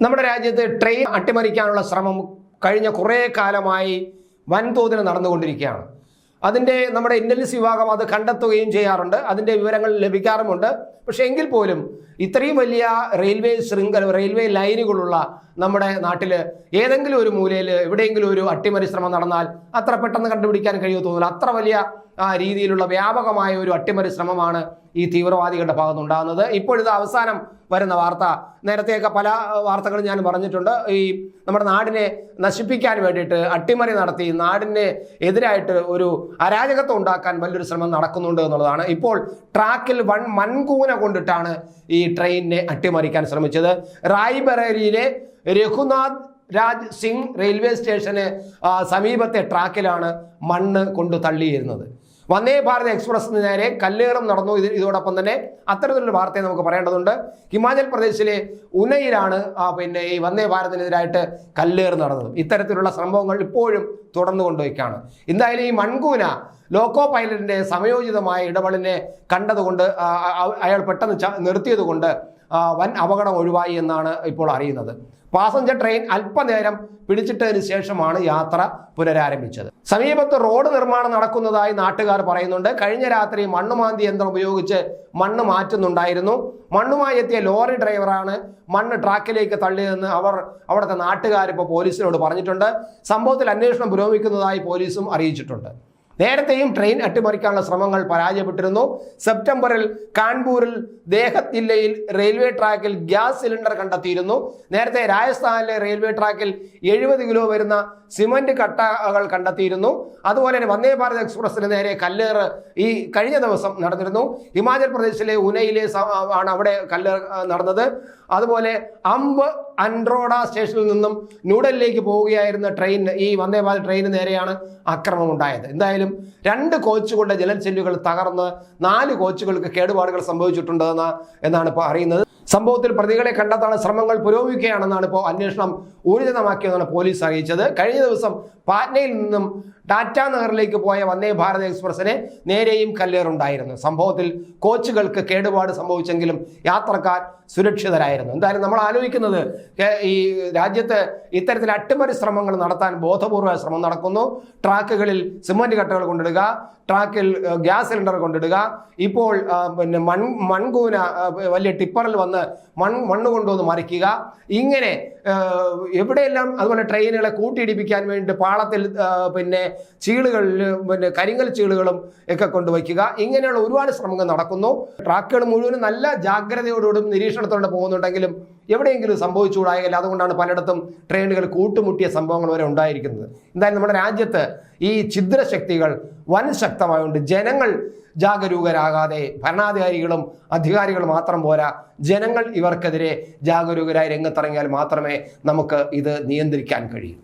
നമ്മുടെ രാജ്യത്ത് ട്രെയിൻ അട്ടിമറിക്കാനുള്ള ശ്രമം കഴിഞ്ഞ കുറേ കാലമായി വൻതോതിൽ നടന്നുകൊണ്ടിരിക്കുകയാണ്. അതിന്റെ നമ്മുടെ ഇന്റലിജൻസ് വിഭാഗം അത് കണ്ടെത്തുകയും ചെയ്യാറുണ്ട്. അതിന്റെ വിവരങ്ങൾ ലഭിക്കാറുമുണ്ട്. പക്ഷേ എങ്കിൽ പോലും ഇത്രയും വലിയ റെയിൽവേ ശൃംഖല റെയിൽവേ ലൈനുകളുള്ള നമ്മുടെ നാട്ടിൽ ഏതെങ്കിലും ഒരു മൂലയിൽ എവിടെയെങ്കിലും ഒരു അട്ടിമറി ശ്രമം നടന്നാൽ അത്ര പെട്ടെന്ന് കണ്ടുപിടിക്കാൻ കഴിയുമോ തോന്നില്ല അത്ര വലിയ രീതിയിലുള്ള വ്യാപകമായ ഒരു അട്ടിമറി ശ്രമമാണ് ഈ തീവ്രവാദികളുടെ ഭാഗത്തുണ്ടാകുന്നത് ഇപ്പോഴത്തെ ഇപ്പോഴിത് അവസാനം വരുന്ന വാർത്ത. നേരത്തെയൊക്കെ പല വാർത്തകളും ഞാൻ പറഞ്ഞിട്ടുണ്ട്. ഈ നമ്മുടെ നാടിനെ നശിപ്പിക്കാൻ വേണ്ടിയിട്ട് അട്ടിമറി നടത്തി നാടിനെ എതിരായിട്ട് ഒരു അരാജകത്വം ഉണ്ടാക്കാൻ വലിയൊരു ശ്രമം നടക്കുന്നുണ്ട് എന്നുള്ളതാണ്. ഇപ്പോൾ ട്രാക്കിൽ വൺ മൺകൂന കൊണ്ടിട്ടാണ് ഈ ട്രെയിനിനെ അട്ടിമറിക്കാൻ ശ്രമിച്ചത്. റായ്ബറേലിയിലെ രഘുനാഥ് രാജ് സിംഗ് റെയിൽവേ സ്റ്റേഷന് സമീപത്തെ ട്രാക്കിലാണ് മണ്ണ് കൊണ്ട് തള്ളിയിരുന്നത്. വന്ദേ ഭാരത് എക്സ്പ്രസിന് നേരെ കല്ലേറും നടന്നു. ഇത് ഇതോടൊപ്പം തന്നെ അത്തരത്തിലുള്ള വാർത്തയെ നമുക്ക് പറയേണ്ടതുണ്ട്. ഹിമാചൽ പ്രദേശിലെ ഉനയിലാണ് പിന്നെ ഈ വന്ദേ ഭാരതിനെതിരായിട്ട് കല്ലേറ് നടന്നത്. ഇത്തരത്തിലുള്ള സംഭവങ്ങൾ ഇപ്പോഴും തുടർന്നു കൊണ്ടുപോയിക്കാണ് എന്തായാലും ഈ മൺകൂന ലോക്കോ പൈലറ്റിന്റെ സമയോചിതമായ ഇടപെടലിനെ കണ്ടതുകൊണ്ട് അയാൾ പെട്ടെന്ന് നിർത്തിയതുകൊണ്ട് വൻ അപകടം ഒഴിവായി എന്നാണ് ഇപ്പോൾ അറിയുന്നത്. പാസഞ്ചർ ട്രെയിൻ അല്പനേരം പിടിച്ചിട്ടതിന് ശേഷമാണ് യാത്ര പുനരാരംഭിച്ചത്. സമീപത്ത് റോഡ് നിർമ്മാണം നടക്കുന്നതായി നാട്ടുകാർ പറയുന്നുണ്ട്. കഴിഞ്ഞ രാത്രി മണ്ണുമാന്തി യന്ത്രം ഉപയോഗിച്ച് മണ്ണ് മാറ്റുന്നുണ്ടായിരുന്നു. മണ്ണുമായി എത്തിയ ലോറി ഡ്രൈവറാണ് മണ്ണ് ട്രാക്കിലേക്ക് തള്ളിയതെന്ന് അവർ അവിടുത്തെ നാട്ടുകാരിപ്പോൾ പോലീസിനോട് പറഞ്ഞിട്ടുണ്ട്. സംഭവത്തിൽ അന്വേഷണം പുരോഗമിക്കുന്നതായി പോലീസും അറിയിച്ചിട്ടുണ്ട്. നേരത്തെയും ട്രെയിൻ അട്ടിമറിക്കാനുള്ള ശ്രമങ്ങൾ പരാജയപ്പെട്ടിരുന്നു. സെപ്റ്റംബറിൽ കാൺപൂരിൽ ദേഹത്തില്ലയിൽ റെയിൽവേ ട്രാക്കിൽ ഗ്യാസ് സിലിണ്ടർ കണ്ടെത്തിയിരുന്നു. നേരത്തെ രാജസ്ഥാനിലെ റെയിൽവേ ട്രാക്കിൽ എഴുപത് കിലോ വരുന്ന സിമന്റ് കട്ടകൾ കണ്ടെത്തിയിരുന്നു. അതുപോലെ തന്നെ വന്ദേ ഭാരത് എക്സ്പ്രസിന് നേരെ കല്ലേറ് ഈ കഴിഞ്ഞ ദിവസം നടന്നിരുന്നു. ഹിമാചൽ പ്രദേശിലെ ഉനയിലെ ആണ് അവിടെ കല്ലേറ് നടന്നത്. അതുപോലെ അമ്പ് അൻഡ്രോഡ സ്റ്റേഷനിൽ നിന്നും ന്യൂഡൽഹിയിലേക്ക് പോവുകയായിരുന്ന ട്രെയിൻ ഈ വന്ദേ ഭാരത് ട്രെയിനിന് നേരെയാണ് ആക്രമണം ഉണ്ടായത് എന്തായാലും രണ്ട് കോച്ചുകളുടെ ജലൻ സെല്ലുകൾ തകർന്ന് നാല് കോച്ചുകൾക്ക് കേടുപാടുകൾ സംഭവിച്ചിട്ടുണ്ടെന്ന് എന്നാണ് ഇപ്പോൾ അറിയുന്നത്. സംഭവത്തിൽ പ്രതികളെ കണ്ടെത്താനുള്ള ശ്രമങ്ങൾ പുരോഗമിക്കുകയാണെന്നാണ് ഇപ്പോൾ അന്വേഷണം ഊർജിതമാക്കിയതെന്നാണ് പോലീസ് അറിയിച്ചത്. കഴിഞ്ഞ ദിവസം പാറ്റ്നയിൽ നിന്നും ടാറ്റ നഗറിലേക്ക് പോയ വന്ദേ ഭാരത് എക്സ്പ്രസിനെ നേരെയും കല്ലേറുണ്ടായിരുന്നു. സംഭവത്തിൽ കോച്ചുകൾക്ക് കേടുപാട് സംഭവിച്ചെങ്കിലും യാത്രക്കാർ സുരക്ഷിതരായിരുന്നു. എന്തായാലും നമ്മൾ ആലോചിക്കുന്നത് ഈ രാജ്യത്ത് ഇത്തരത്തിൽ അട്ടിമറി ശ്രമങ്ങൾ നടത്താൻ ബോധപൂർവ ശ്രമം നടക്കുന്നു. ട്രാക്കുകളിൽ സിമന്റ് കട്ടകൾ കൊണ്ടിടുക ട്രാക്കിൽ ഗ്യാസ് സിലിണ്ടർ കൊണ്ടിടുക. ഇപ്പോൾ പിന്നെ മൺ മൺകൂന വലിയ ടിപ്പറിൽ വന്ന് മൺ മണ്ണ് കൊണ്ടുവന്ന് മറിക്കുക. ഇങ്ങനെ എവിടെയെല്ലാം അതുപോലെ ട്രെയിനുകളെ കൂട്ടിയിടിപ്പിക്കാൻ വേണ്ടി പാളത്തിൽ പിന്നെ ചീളുകളിൽ പിന്നെ കരിങ്കൽ ചീളുകളും ഒക്കെ കൊണ്ടുവയ്ക്കുക. ഇങ്ങനെയുള്ള ഒരുപാട് ശ്രമങ്ങൾ നടക്കുന്നു. ട്രാക്കുകൾ മുഴുവനും നല്ല ജാഗ്രതയോടുകൂടും നിരീക്ഷണത്തോടെ പോകുന്നുണ്ടെങ്കിലും എവിടെയെങ്കിലും സംഭവിച്ചുകൂടായില്ല അതുകൊണ്ടാണ് പലയിടത്തും ട്രെയിനുകൾ കൂട്ടുമുട്ടിയ സംഭവങ്ങൾ വരെ ഉണ്ടായിരിക്കുന്നത്. എന്തായാലും നമ്മുടെ രാജ്യത്ത് ഈ ഛിദ്രശക്തികൾ വൻ ശക്തമായുണ്ട് ജനങ്ങൾ ജാഗരൂകരാകാതെ ഭരണാധികാരികളും അധികാരികളും മാത്രം പോരാ ജനങ്ങൾ ഇവർക്കെതിരെ ജാഗരൂകരായി രംഗത്തിറങ്ങിയാൽ മാത്രമേ നമുക്ക് ഇത് നിയന്ത്രിക്കാൻ കഴിയൂ.